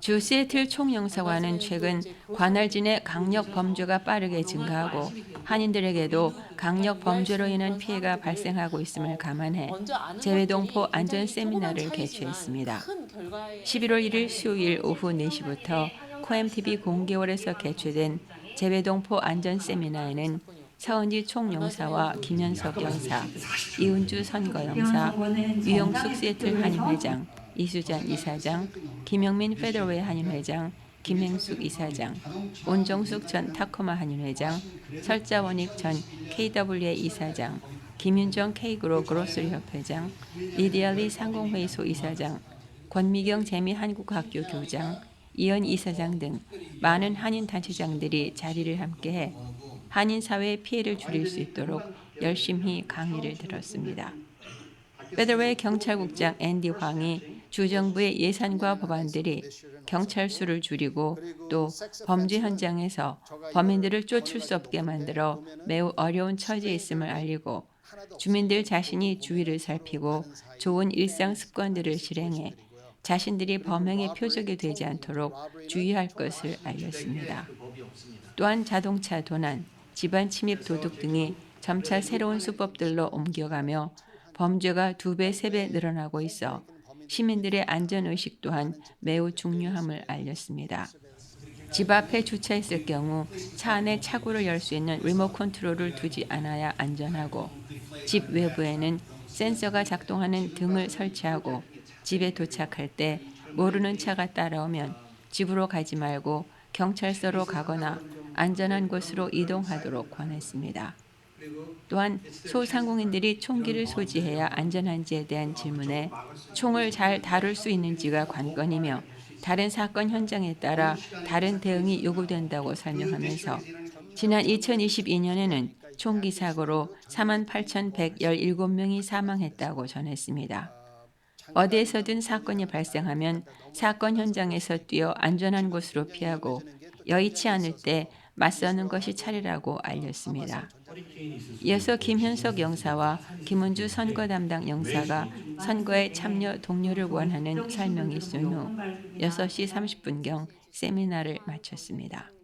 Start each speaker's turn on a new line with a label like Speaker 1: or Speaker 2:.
Speaker 1: 주 세틀 총영사관은 최근 관할진의 강력 범죄가 빠르게 증가하고 한인들에게도 강력 범죄로 인한 피해가 발생하고 있음을 감안해 재외동포 안전 세미나를 개최했습니다. 11월 1일 수요일 오후 4시부터 코엠TV 공개월에서 개최된 재외동포 안전 세미나에는 서은지 총영사와 김현석 영사, 이은주 선거영사, 유영숙 세틀 한인회장, 이수잔 이사장, 김영민 페더웨이 한인 회장, 김행숙 이사장, 온정숙 전 타코마 한인 회장, 설자원익 전 KWA 이사장, 김윤정 K그로 그로스리 협회장, 리디알리 상공회의소 이사장, 권미경 재미 한국학교 교장, 이현 이사장 등 많은 한인 단체장들이 자리를 함께해 한인 사회의 피해를 줄일 수 있도록 열심히 강의를 들었습니다. 페더웨이 경찰국장 앤디 황이 주정부의 예산과 법안들이 경찰 수를 줄이고 또 범죄 현장에서 범인들을 쫓을 수 없게 만들어 매우 어려운 처지에 있음을 알리고 주민들 자신이 주위를 살피고 좋은 일상 습관들을 실행해 자신들이 범행의 표적이 되지 않도록 주의할 것을 알렸습니다. 또한 자동차 도난, 집안 침입 도둑 등이 점차 새로운 수법들로 옮겨가며 범죄가 두 배, 세 배 늘어나고 있어 시민들의 안전 의식 또한 매우 중요함을 알렸습니다. 집 앞에 주차했을 경우 차 안에 차고를 열 수 있는 리모트 컨트롤을 두지 않아야 안전하고 집 외부에는 센서가 작동하는 등을 설치하고 집에 도착할 때 모르는 차가 따라오면 집으로 가지 말고 경찰서로 가거나 안전한 곳으로 이동하도록 권했습니다. 또한 소상공인들이 총기를 소지해야 안전한지에 대한 질문에 총을 잘 다룰 수 있는지가 관건이며 다른 사건 현장에 따라 다른 대응이 요구된다고 설명하면서 지난 2022년에는 총기 사고로 48,117명이 사망했다고 전했습니다. 어디에서든 사건이 발생하면 사건 현장에서 뛰어 안전한 곳으로 피하고 여의치 않을 때 맞서는 것이 차례라고 알렸습니다. 이어서 김현석 영사와 김은주 선거 담당 영사가 선거에 참여 동료를 원하는 설명이 있은 후 6시 30분경 세미나를 마쳤습니다.